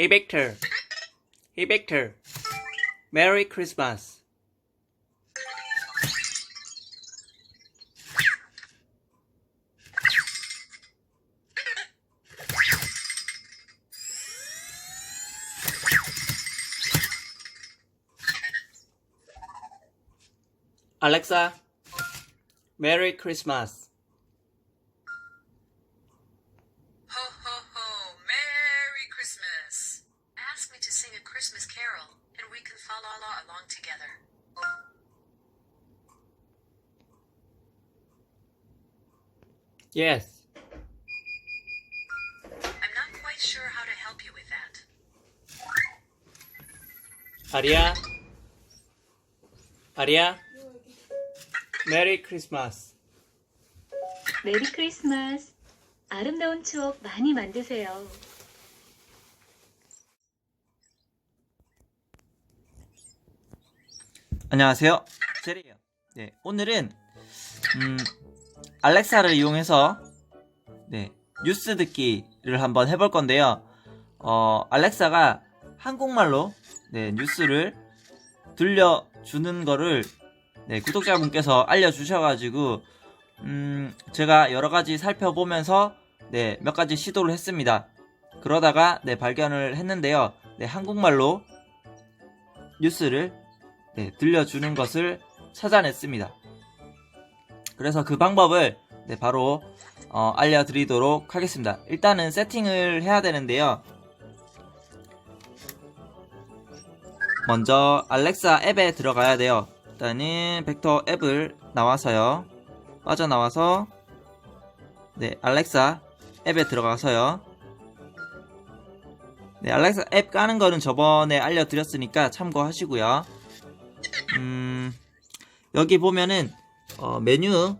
Hey Victor. Hey Victor. Merry Christmas. Alexa, Merry Christmas. Yes. I'm not quite sure how to help you with that. 아리야. 아리야. 메리 크리스마스. 메리 크리스마스. 아름다운 추억 많이 만드세요. 안녕하세요. 제리예요. 네, 오늘은 음, 알렉사를 이용해서 네, 뉴스 듣기를 한번 해볼 건데요. 어, 알렉사가 한국말로 네, 뉴스를 들려주는 거를 네, 구독자분께서 알려주셔가지고 음, 제가 여러 가지 살펴보면서 네, 몇 가지 시도를 했습니다. 그러다가 네, 발견을 했는데요. 네, 한국말로 뉴스를 네, 들려주는 것을 찾아냈습니다. 그래서 그 방법을 네, 바로 어, 알려드리도록 하겠습니다. 일단은 세팅을 해야 되는데요. 먼저 알렉사 앱에 들어가야 돼요. 일단은 벡터 앱을 나와서요. 빠져나와서 네, 알렉사 앱에 들어가서요. 네, 알렉사 앱 까는 거는 저번에 알려드렸으니까 참고하시고요. 음, 여기 보면은 어, 메뉴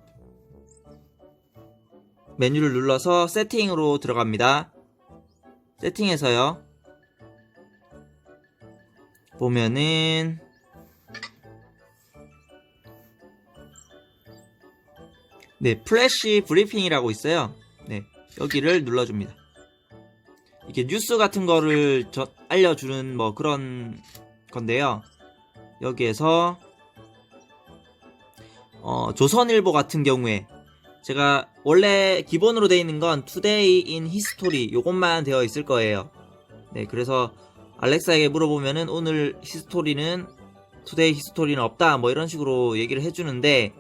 메뉴를 눌러서 세팅으로 들어갑니다. 세팅에서요. 보면은 네, 플래시 브리핑이라고 있어요. 네, 여기를 눌러줍니다. 이게 뉴스 같은 거를 저, 알려주는 뭐 그런 건데요. 여기에서 어, 조선일보 같은 경우에 제가 원래 기본으로 되어 있는 건 Today in History 요것만 되어 있을 거예요. 네, 그래서 알렉사에게 물어보면은 오늘 히스토리는 Today 히스토리는 없다 뭐 이런 식으로 얘기를 해주는데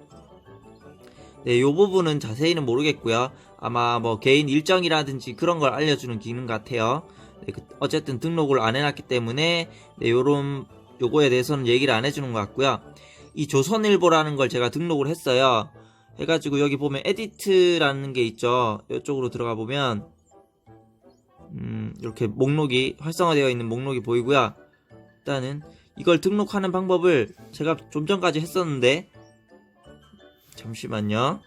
네, 요 부분은 자세히는 모르겠고요. 아마 뭐 개인 일정이라든지 그런 걸 알려주는 기능 같아요. 네, 그- 어쨌든 등록을 안 해놨기 때문에 네, 요런 요거에 대해서는 얘기를 안 해주는 것 같고요. 이 조선일보라는 걸 제가 등록을 했어요. 해가지고 여기 보면 에디트라는 게 있죠. 이쪽으로 들어가 보면 음, 이렇게 목록이 활성화되어 있는 목록이 보이고요. 일단은 이걸 등록하는 방법을 제가 좀 전까지 했었는데 잠시만요.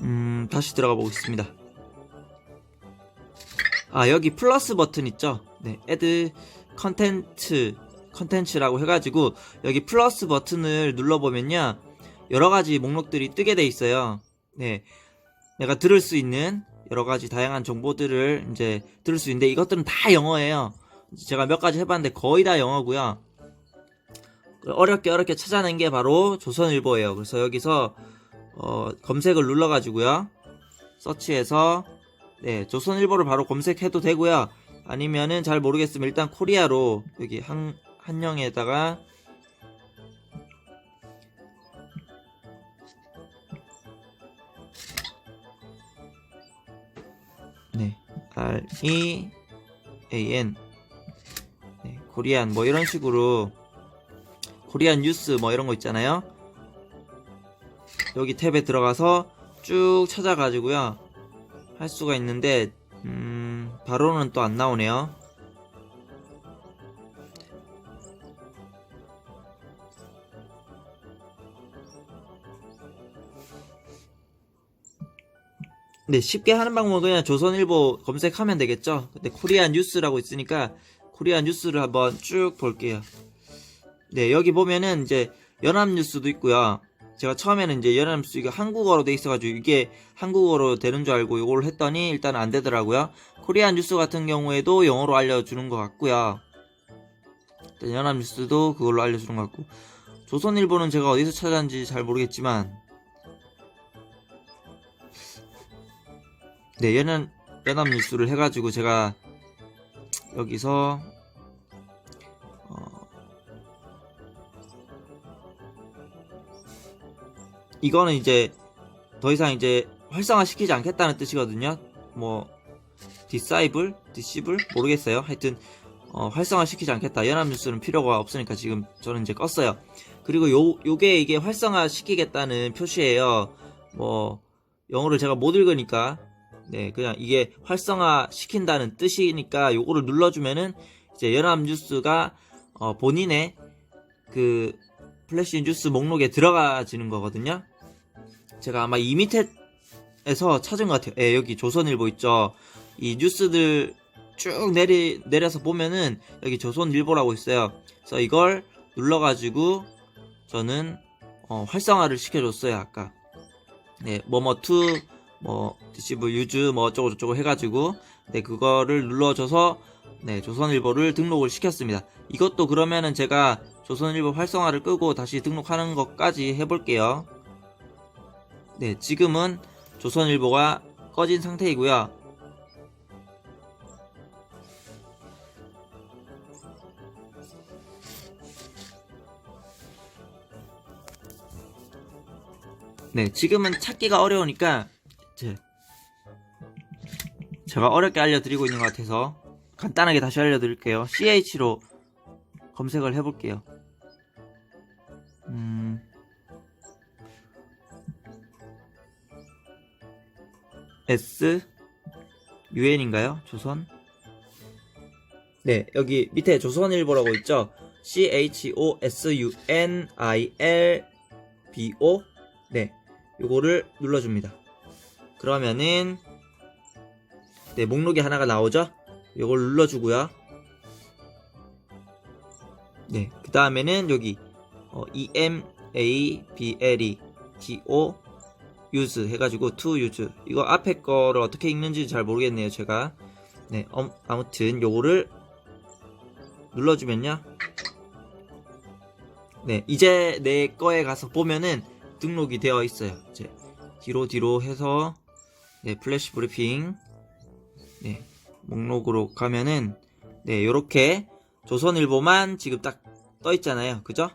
음, 다시 들어가 보겠습니다. 아, 여기 플러스 버튼 있죠? 네, 애드 컨텐츠, 컨텐츠라고 해가지고, 여기 플러스 버튼을 눌러보면요, 여러가지 목록들이 뜨게 돼 있어요. 네, 내가 들을 수 있는 여러가지 다양한 정보들을 이제 들을 수 있는데, 이것들은 다 영어예요. 제가 몇 가지 해봤는데, 거의 다 영어고요 어렵게 어렵게 찾아낸 게 바로 조선일보예요. 그래서 여기서 어, 검색을 눌러가지고요. 서치해서 네 조선일보를 바로 검색해도 되고요. 아니면은 잘 모르겠으면 일단 코리아로 여기 한 한영에다가 네 R E A N 네 코리안 뭐 이런 식으로 코리안 뉴스 뭐 이런 거 있잖아요. 여기 탭에 들어가서 쭉 찾아가지고요 할 수가 있는데 음, 바로는 또 안 나오네요 네, 쉽게 하는 방법은 그냥 조선일보 검색하면 되겠죠. 근데 코리아 뉴스라고 있으니까 코리아 뉴스를 한번 쭉 볼게요. 네, 여기 보면은 이제 연합뉴스도 있고요. 제가 처음에는 이제 연합뉴스 이게 한국어로 돼 있어가지고 이게 한국어로 되는 줄 알고 이걸 했더니 일단 안 되더라고요. 코리안 뉴스 같은 경우에도 영어로 알려주는 것 같고요. 연합뉴스도 그걸로 알려주는 것 같고 조선일보는 제가 어디서 찾았는지 잘 모르겠지만 네, 연합, 연합뉴스를 해가지고 제가 여기서 이거는 이제 더 이상 이제 활성화 시키지 않겠다는 뜻이거든요. 뭐 disable, disable 모르겠어요. 하여튼 어, 활성화 시키지 않겠다. 연합뉴스는 필요가 없으니까 지금 저는 이제 껐어요. 그리고 요 요게 이게 활성화 시키겠다는 표시예요. 뭐 영어를 제가 못 읽으니까 네, 그냥 이게 활성화 시킨다는 뜻이니까 요거를 눌러주면은 이제 연합뉴스가 어, 본인의 그 플래시 뉴스 목록에 들어가지는 거거든요. 제가 아마 이 밑에에서 찾은 것 같아요. 예, 여기 조선일보 있죠. 이 뉴스들 쭉 내리, 내려서 보면은 여기 조선일보라고 있어요. 그래서 이걸 눌러가지고 저는 어, 활성화를 시켜줬어요, 아까. 네, 뭐뭐2 뭐 디시브 유즈 뭐 어쩌고 저쩌고 해가지고 네 그거를 눌러줘서 네 조선일보를 등록을 시켰습니다. 이것도 그러면은 제가 조선일보 활성화를 끄고 다시 등록하는 것까지 해볼게요. 네 지금은 조선일보가 꺼진 상태이고요. 네 지금은 찾기가 어려우니까 제- 제가 어렵게 알려드리고 있는 것 같아서 간단하게 다시 알려드릴게요. CH로 검색을 해볼게요. S UN인가요? 조선? 네, 여기 밑에 조선일보라고 있죠? C H O S U N I L B O 네, 요거를 눌러줍니다. 그러면은 네 목록이 하나가 나오죠 요걸 눌러주고요 네 그 다음에는 여기 어, E M A B L E T O use 해가지고 to use. 이거 앞에 거를 어떻게 읽는지 잘 모르겠네요 제가. 네 엄- 아무튼 요거를 눌러주면요. 네 이제 내 거에 가서 보면은 등록이 되어 있어요. 이제 뒤로 뒤로 해서 네, 플래시 브리핑 네, 목록으로 가면은 네, 요렇게 조선일보만 지금 딱 떠 있잖아요. 그죠?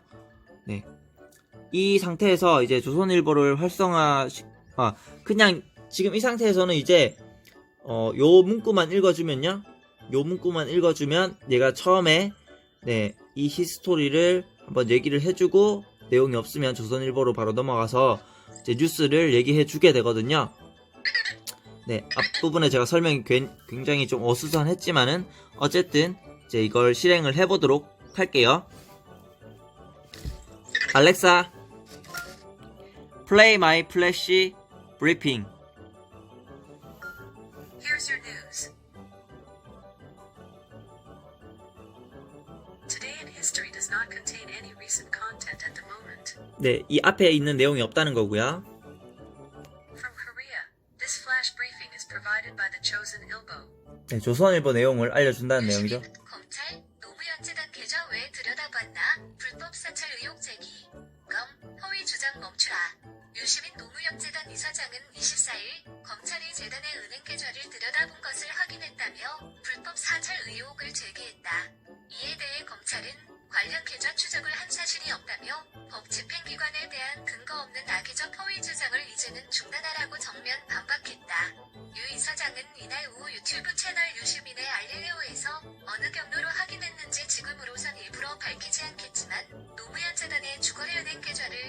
네. 이 상태에서 이제 조선일보를 활성화 시, 아, 그냥 지금 이 상태에서는 이제 어, 요 문구만 읽어주면요. 요 문구만 읽어주면 얘가 처음에 네, 이 히스토리를 한번 얘기를 해주고 내용이 없으면 조선일보로 바로 넘어가서 이제 뉴스를 얘기해 주게 되거든요. 네, 앞부분에 제가 설명이 괜- 굉장히 좀 어수선했지만은 어쨌든 이제 이걸 실행을 해보도록 할게요. 알렉사, play my flash briefing. Here's your news. Today in history does not contain any recent content at the moment. 네, 이 앞에 있는 내용이 없다는 거고요. From Korea, this flash briefing is provided by the chosen Ilbo. 네, 조선일보 내용을 알려준다는 내용이죠. 검찰 노무현 재단 계좌 왜 들여다봤나? 불법 사찰 의혹 제기. 검 허위 주장 멈추라. 유시민 노무현재단 이사장은 24일 검찰이 재단의 은행 계좌를 들여다본 것을 확인했다며 불법 사찰 의혹을 제기했다. 이에 대해 검찰은 관련 계좌 추적을 한 사실이 없다며 법 집행기관에 대한 근거 없는 악의적 허위 주장을 이제는 중단하라고 정면 반박했다. 유 이사장은 이날 오후 유튜브 채널 유시민의 알릴레오에서 어느 경로로 확인했는지 지금으로선 일부러 밝히지 않겠지만 노무현 재단의 주거래 은행 계좌를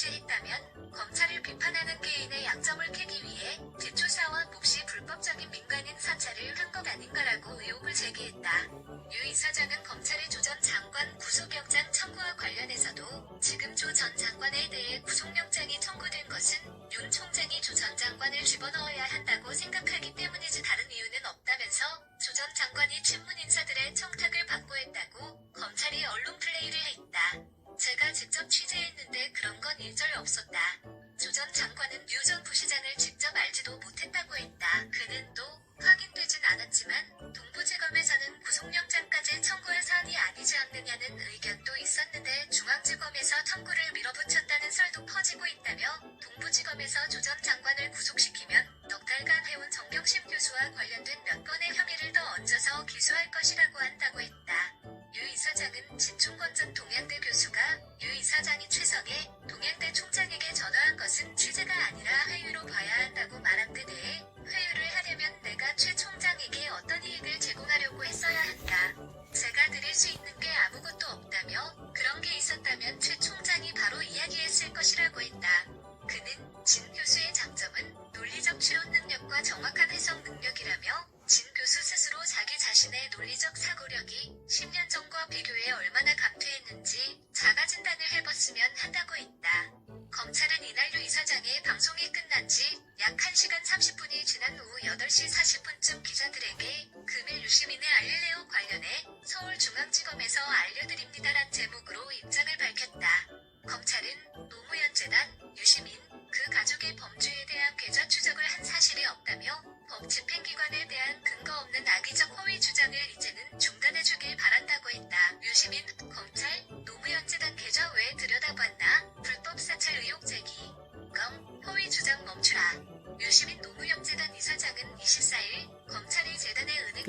없이 했다면 검찰을 비판하는 개인의 약점을 캐기 위해 뒷조사와 몹시 불법적인 민간인 사찰을 한 것 아닌가라고 의혹을 제기했다. 유 이사장은 검찰의 조 전 장관 구속영장 청구와 관련해서도 지금 조 전 장관에 대해 구속영장이 청구된 것은 윤 총장이 조 전 장관을 집어넣어야 한다고 생각하기 때문이지 다른 이유는 없다면서 조 전 장관이 친문 인사들의 청탁을 받고 했다고 검찰이 언론 플레이를 했다. 제가 직접 취재 그런 건 일절 없었다. 조 전 장관은 유전 부시장을 직접 알지도 못했다고 했다. 그는 또 확인되진 않았지만 동부지검에서는 구속영장까지 청구할 사안이 아니지 않느냐는 의견도 있었는데 중앙지검에서 청구를 밀어붙였다는 설도 퍼지고 있다며 동부지검에서 조 전 장관을 구속시키면 넉 달간 해온 정경심 교수와 관련된 몇 건의 혐의를 더 얹어서 기소할 것이라고 한다고 했다. 유 이사장은 진중권 10년 전과 비교해 얼마나 감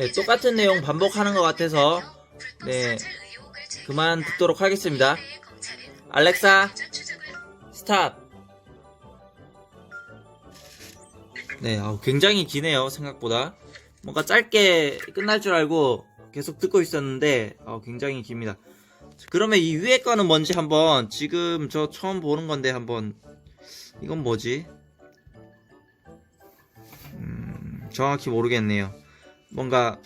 네, 똑같은 내용 반복하는 것 같아서 네. 그만 듣도록 하겠습니다. 알렉사, 스탑. 네, 굉장히 기네요, 생각보다. 뭔가 짧게 끝날 줄 알고 계속 듣고 있었는데, 굉장히 깁니다. 자, 그러면 이 위에 거는 뭔지 한번, 지금 저 처음 보는 건데 한번, 이건 뭐지? 음, 정확히 모르겠네요. 뭔가,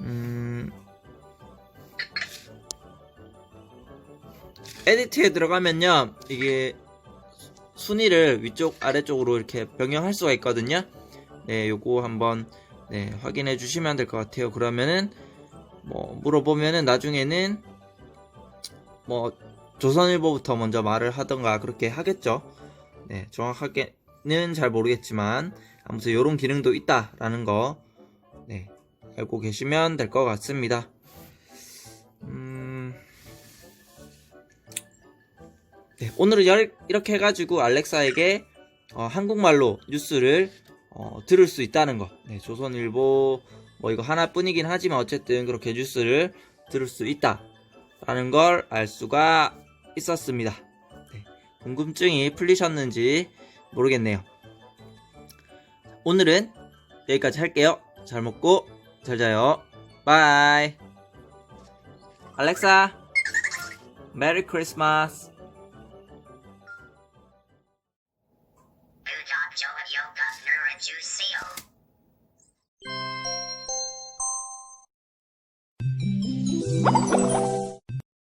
음, 에디트에 들어가면요, 이게 순위를 위쪽 아래쪽으로 이렇게 변경할 수가 있거든요. 네, 요거 한번 네, 확인해 주시면 될 것 같아요. 그러면은 뭐 물어보면은 나중에는 뭐 조선일보부터 먼저 말을 하던가 그렇게 하겠죠. 네, 정확하게는 잘 모르겠지만 아무튼 요런 기능도 있다라는 거 네, 알고 계시면 될 것 같습니다. 네, 오늘은 열- 이렇게 해가지고 알렉사에게 어, 한국말로 뉴스를 어, 들을 수 있다는 거. 네, 조선일보 뭐 이거 하나뿐이긴 하지만 어쨌든 그렇게 뉴스를 들을 수 있다라는 걸 알 수가 있었습니다. 네, 궁금증이 풀리셨는지 모르겠네요. 오늘은 여기까지 할게요. 잘 먹고 잘 자요. 바이. 알렉사. 메리 크리스마스.